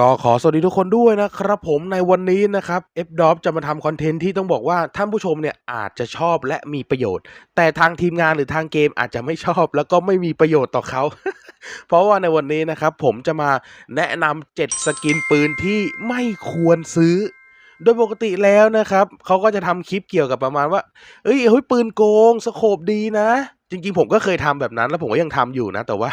ก็ขอสวัสดีทุกคนด้วยนะครับผมในวันนี้นะครับ f d o p จะมาทำคอนเทนต์ที่ต้องบอกว่าท่านผู้ชมเนี่ยอาจจะชอบและมีประโยชน์ แต่ทางทีมงานหรือทางเกมอาจจะไม่ชอบ แล้วก็ไม่มีประโยชน์ต่อเขา เพราะว่าในวันนี้นะครับผมจะมาแนะนำ7สกินปืนที่ไม่ควรซื้อ โดยปกติแล้วนะครับเขาก็จะทำคลิปเกี่ยวกับประมาณว่า เอ้ยเฮ้ยปืนโกงสโคบดีนะ จริงๆผมก็เคยทำแบบนั้น แล้วผมก็ยังทำอยู่นะ แต่ว่า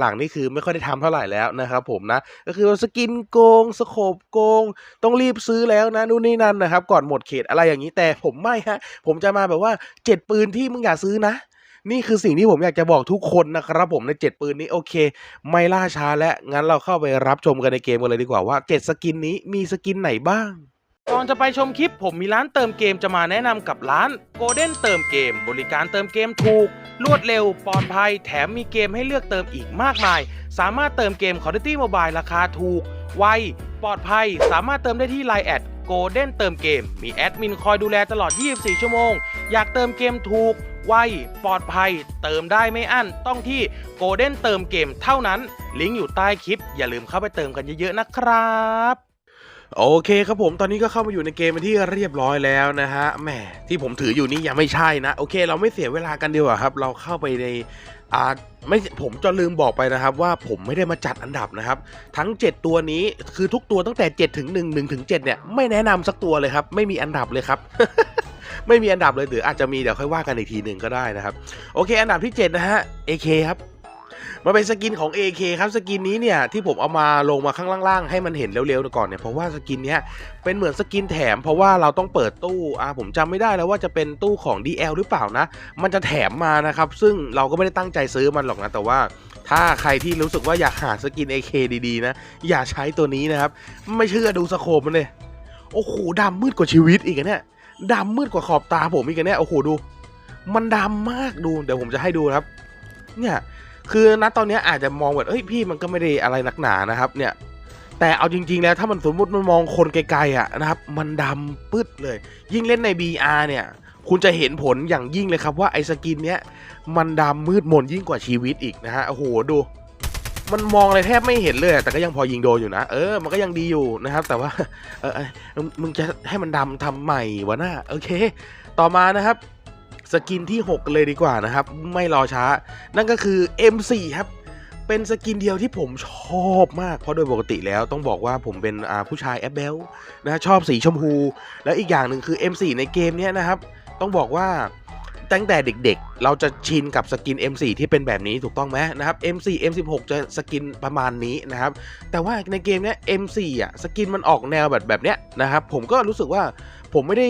หลังๆนี่คือไม่ค่อยได้ทำเท่าไหร่แล้วนะครับผมนะ ก็คือสกินโกงสโคบโกง ต้องรีบซื้อแล้วนะนู่นนี่นั่นนะครับ ก่อนหมดเขตอะไรอย่างนี้แต่ผมไม่ฮะ ผมจะมาแบบว่าเจ็ดปืนที่มึงอย่าซื้อนะนี่คือสิ่งที่ผมอยากจะบอกทุกคนนะครับผมในเจ็ดปืนนี้โอเค ไม่ล่าช้าและงั้นเราเข้าไปรับชมกันในเกมกันเลยดีกว่าว่าเจ็ดสกินนี้มีสกินไหนบ้าง ก่อนจะไปชมคลิปผมมีร้านเติมเกมจะมาแนะนำกับร้าน Golden เติมเกม บริการเติมเกมถูก รวดเร็วปลอดภัย แถมมีเกมให้เลือกเติมอีกมากมาย สามารถเติมเกม Call of Duty Mobile ราคาถูก ไว ปลอดภัย สามารถเติมได้ที่ Line แอด Golden เติมเกม มีแอดมินคอยดูแลตลอด 24 ชั่วโมง อยากเติมเกมถูก ไว ปลอดภัย เติมได้ไม่อั้น ต้องที่ Golden เติมเกมเท่านั้น ลิงก์อยู่ใต้คลิป อย่าลืมเข้าไปเติมกันเยอะๆนะครับ โอเคครับผมตอนนี้ก็เข้ามาอยู่ในเกมเป็นที่เรียบร้อยแล้วนะฮะแหมที่ผมถืออยู่นี่ยังไม่ใช่นะ โอเค เราไม่เสียเวลากันดีกว่าครับ เราเข้าไปในอ่าไม่ผมจะลืมบอกไปนะครับ ว่าผมไม่ได้มาจัดอันดับนะครับ ทั้ง 7 ตัวนี้คือทุกตัวตั้งแต่7ถึง1 1ถึง7เนี่ยไม่แนะนำสักตัวเลยครับ ไม่มีอันดับเลยครับไม่มีอันดับเลยหรืออาจจะมีเดี๋ยวค่อยว่ากันอีกทีหนึ่งก็ได้นะครับ โอเค อันดับที่ 7 นะฮะ AK ครับ มาเป็นสกินของ AK ครับสกินนี้เนี่ยที่ผมเอามาลงมาข้างล่างๆให้มันเห็นเร็วๆก่อนเนี่ยเพราะว่าสกินเนี้ยเป็นเหมือนสกินแถม เพราะว่าเราต้องเปิดตู้อ่าผมจำไม่ได้แล้วว่าจะเป็นตู้ของ DL หรือเปล่านะ มันจะแถมมานะครับ ซึ่งเราก็ไม่ได้ตั้งใจซื้อมันหรอกนะแต่ว่าถ้าใครที่รู้สึกว่าอยากหาสกิน AK ดีๆนะ อย่าใช้ตัวนี้นะครับ ไม่เชื่อดูสโคปมันเลย โอ้โหดำมืดกว่าชีวิตอีกอะเนี่ยดำมืดกว่าขอบตาผมอีกอะเนี่ยโอ้โหดู มันดำมากดูเดี๋ยวผมจะให้ดูครับ เนี่ย คือณตอนนี้อาจจะมองแบบเฮ้ยพี่มันก็ไม่ได้อะไรหนักหนานะครับเนี่ยแต่เอาจริง ๆ แล้วถ้ามันสมมติมันมองคนไกลๆอะนะครับ มันดำปึ๊ดเลย ยิ่งเล่นใน BR เนี่ย คุณจะเห็นผลอย่างยิ่งเลยครับว่าไอ้สกินเนี้ยมันดำมืดมนยิ่งกว่าชีวิตอีกนะฮะโอ้โหดู มันมองอะไรแทบไม่เห็นเลยแต่ก็ยังพอยิงโดนอยู่นะ เออ มันก็ยังดีอยู่นะครับ แต่ว่าเออเออมึงจะให้มันดำทำใหม่วะน่าโอเค ต่อมานะครับ สกินที่6กันเลยดีกว่านะครับ ไม่รอช้า นั่นก็คือ M4 ครับ เป็นสกินเดียวที่ผมชอบมาก เพราะโดยปกติแล้วต้องบอกว่าผมเป็นผู้ชายแอปเบลนะชอบสีชมพู แล้วอีกอย่างหนึ่งคือ M4 ในเกมเนี้ยนะครับ ต้องบอกว่าตั้งแต่เด็กๆ เราจะชินกับสกิน M4 ที่เป็นแบบนี้ถูกต้องไหมนะครับ M4 M16 จะสกินประมาณนี้นะครับ แต่ว่าในเกมเนี้ย M4 อะสกินมันออกแนวแบบแบบเนี้ยนะครับ ผมก็รู้สึกว่าผมไม่ได้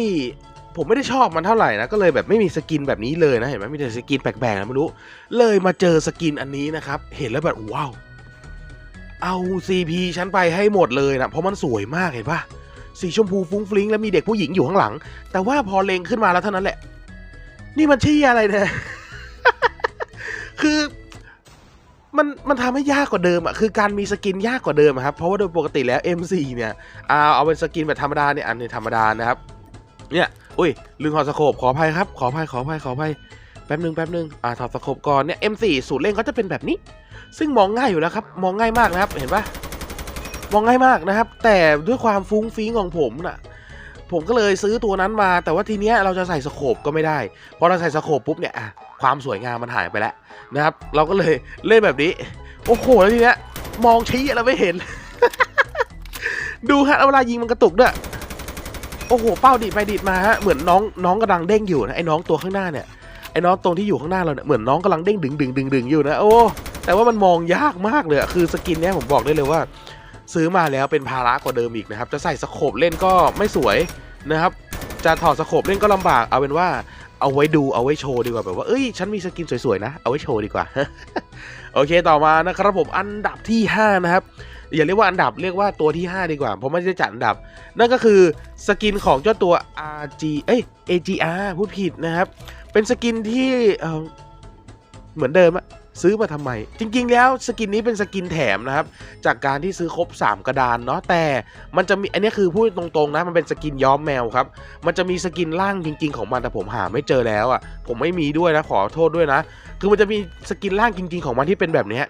ผมไม่ได้ชอบมันเท่าไหร่นะก็เลยแบบไม่มีสกินแบบนี้เลยนะเห็นไหมมีแต่สกินแปลกๆนะไม่รู้ เลยมาเจอสกินอันนี้นะครับ เห็นแล้วแบบว้าวเอา CP ฉันไปให้หมดเลยนะเพราะมันสวยมากเห็นปะสีชมพูฟุ้งฟลิงแล้วมีเด็กผู้หญิงอยู่ข้างหลัง แต่ว่าพอเลงขึ้นมาแล้วเท่านั้นแหละ นี่มันชี้อะไรเนี่ยคือมันมันทำให้ยากกว่าเดิมอะคือการมีสกินยากกว่าเดิมครับเพราะว่าโดยปกติแล้ว M4 เนี่ยเอาเอาเป็นสกินแบบธรรมดาเนี่ยอันนี้ธรรมดานะครับ เนี่ย อุ้ยลืมถอดสโคปขออภัยครับ ขออภัยขออภัยขออภัยแป๊บหนึ่งแป๊บหนึ่งอ่าถอดสโคปก่อนเนี่ย M4 สูตรเล่นเขาจะเป็นแบบนี้ ซึ่งมองง่ายอยู่แล้วครับ มองง่ายมากนะครับ เห็นปะมองง่ายมากนะครับ แต่ด้วยความฟุ้งฟิ้งของผมน่ะผมก็เลยซื้อตัวนั้นมา แต่ว่าทีเนี้ยเราจะใส่สโคปก็ไม่ได้พอเราใส่สโคปปุ๊บเนี่ยความสวยงามมันหายไปแล้วนะครับ เราก็เลยเล่นแบบนี้ โอ้โหแล้วทีเนี้ยมองชี้อะไรไม่เห็น ดูฮะเอาเวลายิงมันกระตุกด้วย โอ้โหเป้าดีดไปดีดมาฮะเหมือนน้องน้องกำลังเด้งอยู่นะไอ้น้องตัวข้างหน้าเนี่ยไอ้น้องตรงที่อยู่ข้างหน้าเราเนี่ยเหมือนน้องกำลังเด้งดึงดึงดึงดึงอยู่นะโอ้แต่ว่ามันมองยากมากเลยคือสกินเนี้ยผมบอกได้เลยว่า ซื้อมาแล้วเป็นภาระกว่าเดิมอีกนะครับจะใส่สโคปเล่นก็ไม่สวยนะครับจะถอดสโคปเล่นก็ลำบากเอาเป็นว่าเอาไว้ดูเอาไว้โชว์ดีกว่าแบบว่าเอ้ยฉันมีสกินสวยๆนะเอาไว้โชว์ดีกว่าโอเคต่อมานะครับผมอันดับที่ 5 นะครับ อย่าเรียกว่าอันดับเรียกว่าตัวที่ 5 ดีกว่า เพราะไม่ได้จัดอันดับ นั่นก็คือสกินของเจ้าตัว RG เอ้ย AGR พูดผิดนะครับ เป็นสกินที่เเหมือนเดิมอะซื้อมาทำไม จริงๆ แล้วสกินนี้เป็นสกินแถมนะครับ จากการที่ซื้อครบ 3 กระดานเนาะแต่มันจะมีอันนี้คือพูดตรงๆนะมันเป็นสกินย้อมแมวครับ มันจะมีสกินล่างจริง ๆ ของมันแต่ผมหาไม่เจอแล้วอะ่ะผมไม่มีด้วยนะขอโทษด้วยนะ คือมันจะมีสกินล่างจริง ๆ ของมันที่เป็นแบบนี้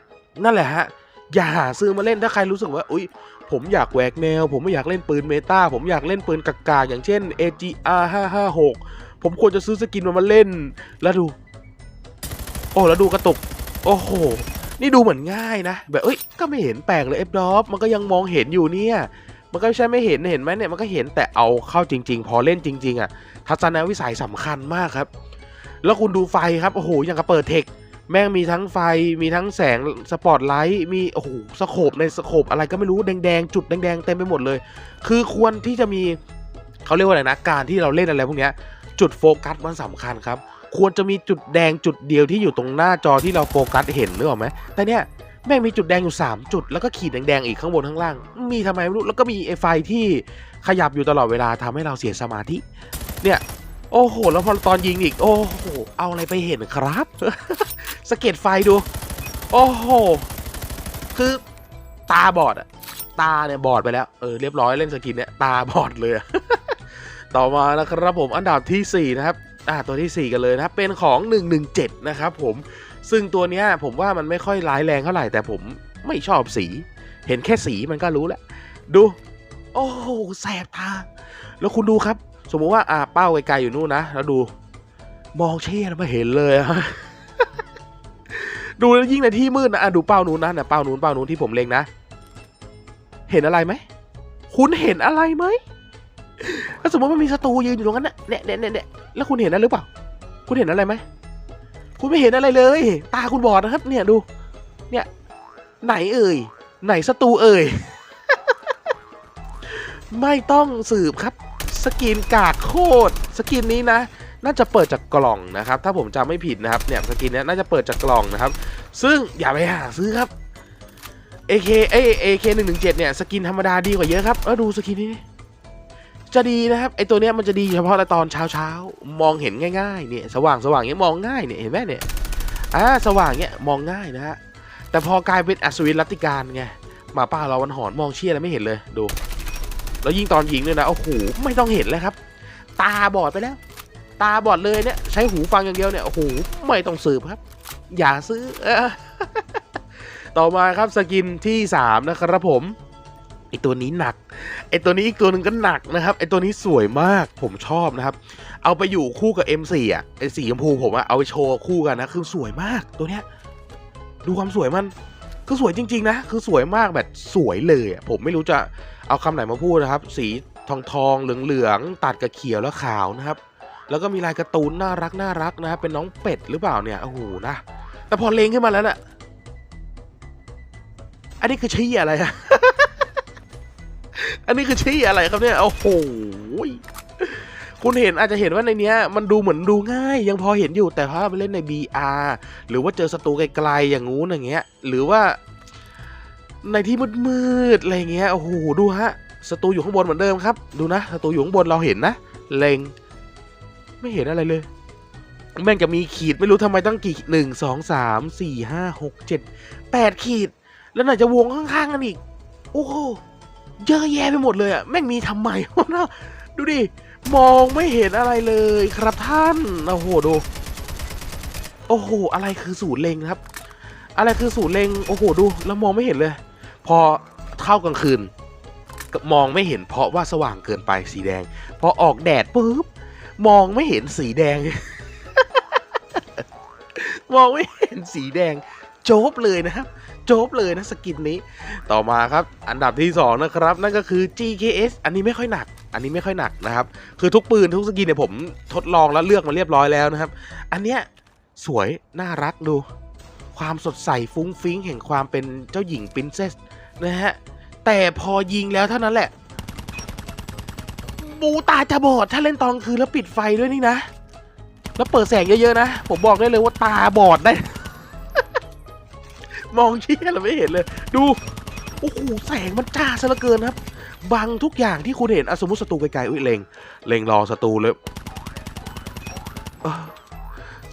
นั่นแหละฮะ อย่าหาซื้อมาเล่นถ้าใครรู้สึกว่า อุ้ยผมอยากแหวกแนว ผมไม่อยากเล่นปืนเมตาผมอยากเล่นปืนกากๆอย่างเช่น AGR 556 ผมควรจะซื้อสกินมันมาเล่น แล้วดู โอ้แล้วดูกระตุก โอ้โห นี่ดูเหมือนง่ายนะ แบบเอ้ย ก็ไม่เห็นแปลกเลยเอฟดอฟมันก็ยังมองเห็นอยู่เนี่ย มันก็ไม่ใช่ไม่เห็นเห็นไหมเนี่ยมันก็เห็นแต่เอาเข้าจริง ๆ พอเล่นจริง ๆ อะ ทัศนวิสัยสำคัญมากครับ แล้วคุณดูไฟครับ โอ้โหอย่างกับเปิดเทค แม่งมีทั้งไฟมีทั้งแสงสปอตไลท์มีโอ้โหสโคปในสโคปอะไรก็ไม่รู้แดงๆจุดแดงๆเต็มไปหมดเลย คือควรที่จะมีเขาเรียกว่าอะไรนะการที่เราเล่นอะไรพวกเนี้ยจุดโฟกัสมันสำคัญครับ ควรจะมีจุดแดงจุดเดียวที่อยู่ตรงหน้าจอที่เราโฟกัสเห็นนึกออกไหมแต่เนี่ยแม่งมีจุดแดงอยู่ 3 จุดแล้วก็ขีดแดงๆอีกข้างบนข้างล่าง มีทำไมไม่รู้แล้วก็มีไอไฟที่ขยับอยู่ตลอดเวลาทำให้เราเสียสมาธิ เนี่ย โอ้โห แล้วพอตอนยิงอีก โอ้โห เอาอะไรไปเห็นครับ สเก็ตไฟดู โอ้โห คือตาบอดอะตาเนี่ยบอดไปแล้ว เออเรียบร้อยเล่นสกินเนี่ยตาบอดเลย ต่อมานะครับผมอันดับทีสี่ 4 นะครับอ่าตัวที่ 4 กันเลยนะครับ เป็นของ 117 นะครับผมซึ่งตัวเนี้ยผมว่ามันไม่ค่อยร้ายแรงเท่าไหร่ แต่ผมไม่ชอบสี เห็นแค่สีมันก็รู้แล้วดู โอ้โหแสบตา แล้วคุณดูครับ สมมุติว่าอ่าเป้าไกลๆอยู่นู่นนะ แล้วดู มองเชี่ยไม่เห็นเลยอะ ดูแล้วยิ่งในที่มืดนะอะดูเป้านู้นนะเนี่ยเป้านู้นเป้านู้นที่ผมเล็งนะ เห็นอะไรไหม คุณเห็นอะไรไหมถ้าสมมติมันมีศัตรูยืนอยู่ตรงนั้นน่ะเนี่ยเนี่ยเนี่ยเนี่ยแล้วคุณเห็นนั้นหรือเปล่า คุณเห็นอะไรไหม คุณไม่เห็นอะไรเลย ตาคุณบอดนะครับ เนี่ยดู เนี่ย ไหนเอ่ย ไหนศัตรูเอ่ย ไม่ต้องสืบครับ สกินกากโคตร สกินนี้นะ น่าจะเปิดจากกล่องนะครับ ถ้าผมจำไม่ผิดนะครับเนี่ยสกินเนี้ยน่าจะเปิดจากกล่องนะครับ ซึ่งอย่าไปหาซื้อครับ AK เอ้ย AK 1 1 7เนี่ยสกินธรรมดาดีกว่าเยอะครับเออดูสกินนี้จะดีนะครับไอตัวเนี้ยมันจะดีเฉพาะในตอนเช้าเช้ามองเห็นง่ายๆเนี่ยสว่างสว่างเนี้ยมองง่ายเนี่ยเห็นไหมเนี่ยอ่าสว่างเนี้ยมองง่ายนะฮะแต่พอกลายเป็นอัศวินรัตติการไงหมาป่าเราวันหอนมองเชี่ยอะไรไม่เห็นเลยดู แล้วยิ่งตอนยิงด้วยนะโอ้โหไม่ต้องเห็นเลยครับ ตาบอดไปแล้ว ตาบอดเลยเนี่ยใช้หูฟังอย่างเดียวเนี่ยโอ้โหไม่ต้องสืบครับ อย่าซื้อต่อมาครับสกินที่สามนะครับผมไอตัวนี้หนักไอตัวนี้อีกตัวหนึ่งก็หนักนะครับไอตัวนี้สวยมากผมชอบนะครับ เอาไปอยู่คู่กับ M4 อะไอสีชมพูผมอะเอาไปโชว์คู่กันนะคือสวยมากตัวเนี้ยดูความสวยมันคือสวยจริง ๆ นะ คือสวยมากแบบสวยเลยผมไม่รู้จะเอาคำไหนมาพูดนะครับ สีทองทองๆเหลืองๆตัดกับเขียวแล้วขาวนะครับ แล้วก็มีลายการ์ตูนน่ารักน่ารักนะครับเป็นน้องเป็ดหรือเปล่าเนี่ยโอ้โหนะแต่พอเลงขึ้นมาแล้วน่ะอันนี้คือชี้อะไรอะอันนี้คือชี้อะไรครับเนี่ยโอ้โหคุณเห็นอาจจะเห็นว่าในเนี้ยมันดูเหมือนดูง่าย ยังพอเห็นอยู่แต่ถ้าไปเล่นใน BR หรือว่าเจอศัตรูไกลๆอย่างงู้นอย่างเงี้ย หรือว่าในที่มืดๆอะไรเงี้ยโอ้โหดูฮะศัตรูอยู่ข้างบนเหมือนเดิมครับ ดูนะศัตรูอยู่ข้างบนเราเห็นนะ เล็ง ไม่เห็นอะไรเลย แม่งจะมีขีดไม่รู้ทำไมตั้งกี่หนึ่งสองสามสี่ห้าหกเจ็ดแปดขีด แล้วไหนจะวงข้างๆกันอีก โอ้โหเยอะแยะไปหมดเลยอะแม่งมีทำไมวะนะดูดิ มองไม่เห็นอะไรเลยครับท่านโอ้โหดู โอ้โห อะไรคือศูนย์เลงครับ อะไรคือศูนย์เลงโอ้โหดู แล้วมองไม่เห็นเลย พอเข้ากลางคืนก็มองไม่เห็นเพราะว่าสว่างเกินไปสีแดง พอออกแดดปุ๊บ มองไม่เห็นสีแดง มองไม่เห็นสีแดง โจ๊บเลยนะครับ โจ๊บเลยนะสกินนี้ ต่อมาครับ อันดับที่ 2 นะครับ นั่นก็คือ GKS อันนี้ไม่ค่อยหนัก อันนี้ไม่ค่อยหนักนะครับ คือทุกปืนทุกสกินเนี่ยผมทดลองแล้วเลือกมาเรียบร้อยแล้วนะครับ อันเนี้ยสวยน่ารักดู ความสดใสฟุ้งฟิ้งแห่งความเป็นเจ้าหญิงปรินเซสนะฮะแต่พอยิงแล้วเท่านั้นแหละ บูตาจะบอด ถ้าเล่นตอนคืนแล้วปิดไฟด้วยนี่นะ แล้วเปิดแสงเยอะๆนะ ผมบอกได้เลยว่าตาบอดได้ มองเชี่ยเราไม่เห็นเลย ดู โอ้โห แสงมันจ้าซะเหลือเกินครับ บังทุกอย่างที่คุณเห็นอสมมติศัตรูไกลๆอุ้ยเลงเลงรอศัตรูเลย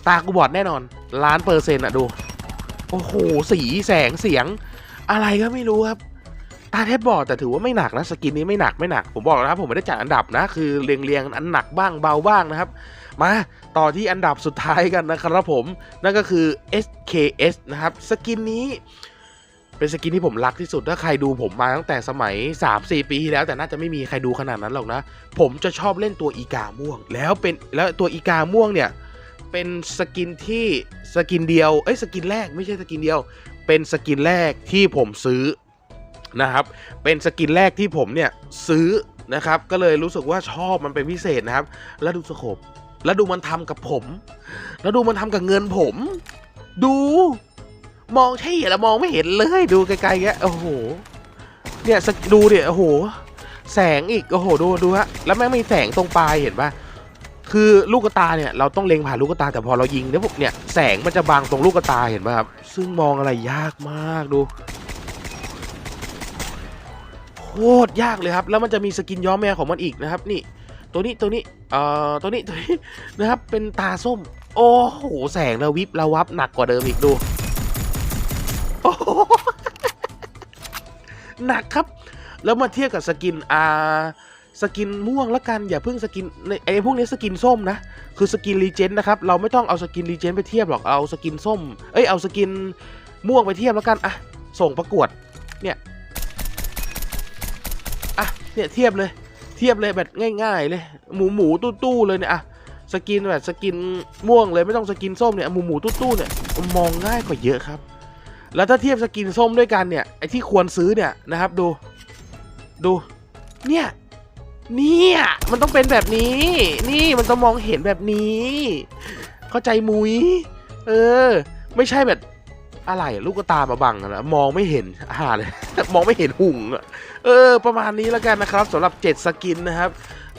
ตากูบอดแน่นอน ล้านเปอร์เซ็นต์อะดู โอ้โห สีแสงเสียง อะไรก็ไม่รู้ครับ ตาแทบบอดแต่ถือว่าไม่หนักนะสกินนี้ไม่หนักไม่หนัก ผมบอกแล้วนะครับผมไม่ได้จัดอันดับนะ คือเรียงเรียงๆอันหนักบ้างเบาบ้างนะครับ มาต่อที่อันดับสุดท้ายกันนะครับผม นั่นก็คือ SKS นะครับสกินนี้เป็นสกินที่ผมรักที่สุดถ้าใครดูผมมาตั้งแต่สมัย 3-4 ปีที่แล้วแต่น่าจะไม่มีใครดูขนาดนั้นหรอกนะ ผมจะชอบเล่นตัวอีกาม่วง แล้วเป็นแล้วตัวอีกาม่วงเนี่ยเป็นสกินที่สกินเดียวเอ้ยสกินแรกไม่ใช่สกินเดียว เป็นสกินแรกที่ผมซื้อ นะครับ เป็นสกินแรกที่ผมเนี่ยซื้อนะครับ ก็เลยรู้สึกว่าชอบมันเป็นพิเศษนะครับ แล้วดูสโคปแล้วดูมันทำกับผม แล้วดูมันทำกับเงินผม ดู มองใช่แล้วมองไม่เห็นเลยดูไกลๆแกโอ้โห เนี่ยสกดูเดี๋ยโอ้โห แสงอีกโอ้โหดูดูฮะแล้วแม่งมีแสงตรงปลายเห็นปะคือลูกตาเนี่ยเราต้องเล็งผ่านลูกตาแต่พอเรายิงเนี่ยพวกเนี่ยแสงมันจะบังตรงลูกตาเห็นปะครับซึ่งมองอะไรยากมากดู ตรยากเลยครับ แล้วมันจะมีสกินย้อมแมวของมันอีกนะครับ นี่ ตัวนี้ตัวนี้เอ่อตัวนี้ตัวนี้นะครับ เป็นตาส้ม โอ้โห แสงระวิบระวับหนักกว่าเดิมอีกดูโอ้โหหนักครับ แล้วมาเทียบกับสกินอ่าสกินม่วงละกันอย่าเพิ่งสกินในไอ้พวกนี้สกินส้มนะ คือสกินรีเจนนะครับเราไม่ต้องเอาสกินรีเจนไปเทียบหรอกเอาสกินส้ม เอ้ยเอาสกินม่วงไปเทียบแล้วกันอะส่งประกวดเนี่ย เนี่ยเทียบเลย เทียบเลยแบบง่ายๆ เลย หมูหมูตู้ตู้ๆเลยเนี่ยอะสกินแบบสกินม่วงเลยไม่ต้องสกินส้มเนี่ยหมูหมูตู้ตู้ๆเนี่ยมองง่ายกว่าเยอะครับ แล้วถ้าเทียบสกินส้มด้วยกันเนี่ยไอที่ควรซื้อเนี่ยนะครับดู ดู เนี่ย เนี่ย มันต้องเป็นแบบนี้ นี่มันต้องมองเห็นแบบนี้ เข้าใจมุย เออ ไม่ใช่แบบ อะไรลูกตามาบังนะมองไม่เห็นอาหารเลย มองไม่เห็นหุ่งเออ ประมาณนี้แล้วกันนะครับสำหรับ 7 สกินนะครับ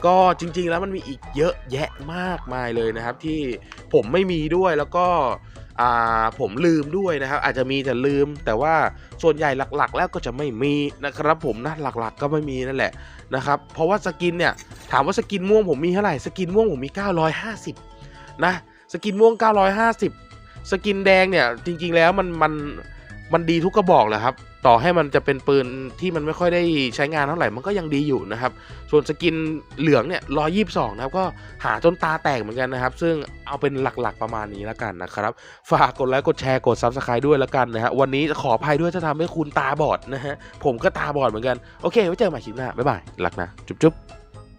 ก็จริง ๆ แล้วมันมีอีกเยอะแยะมากมายเลยนะครับ ที่ผมไม่มีด้วยแล้วก็ผมลืมด้วยนะครับ อาจจะมีแต่ลืม แต่ว่าส่วนใหญ่หลักๆ แล้วก็จะไม่มีนะครับ ผมนะหลักๆ ก็ไม่มีนั่นแหละนะครับเพราะว่าสกินเนี่ยถามว่าสกินม่วงผมมีเท่าไหร่สกินม่วงผมมี 950 นะสกินม่วง 950 สกินแดงเนี่ยจริง ๆ แล้วมันมันมันดีทุกกระบอกแหละครับ ต่อให้มันจะเป็นปืนที่มันไม่ค่อยได้ใช้งานเท่าไหร่มันก็ยังดีอยู่นะครับ ส่วนสกินเหลืองเนี่ยร้อยี่สิบสองนะครับ ก็หาจนตาแตกเหมือนกันนะครับ ซึ่งเอาเป็นหลักๆประมาณนี้แล้วกันนะครับ ฝากกดไลค์กดแชร์กด Subscribe ด้วยแล้วกันนะฮะวันนี้ขออภัยด้วยถ้าทำให้คุณตาบอดนะฮะผมก็ตาบอดเหมือนกันโอเคไว้เจอกันใหม่คลิปหน้าบ๊ายบายรักนะจุ๊บ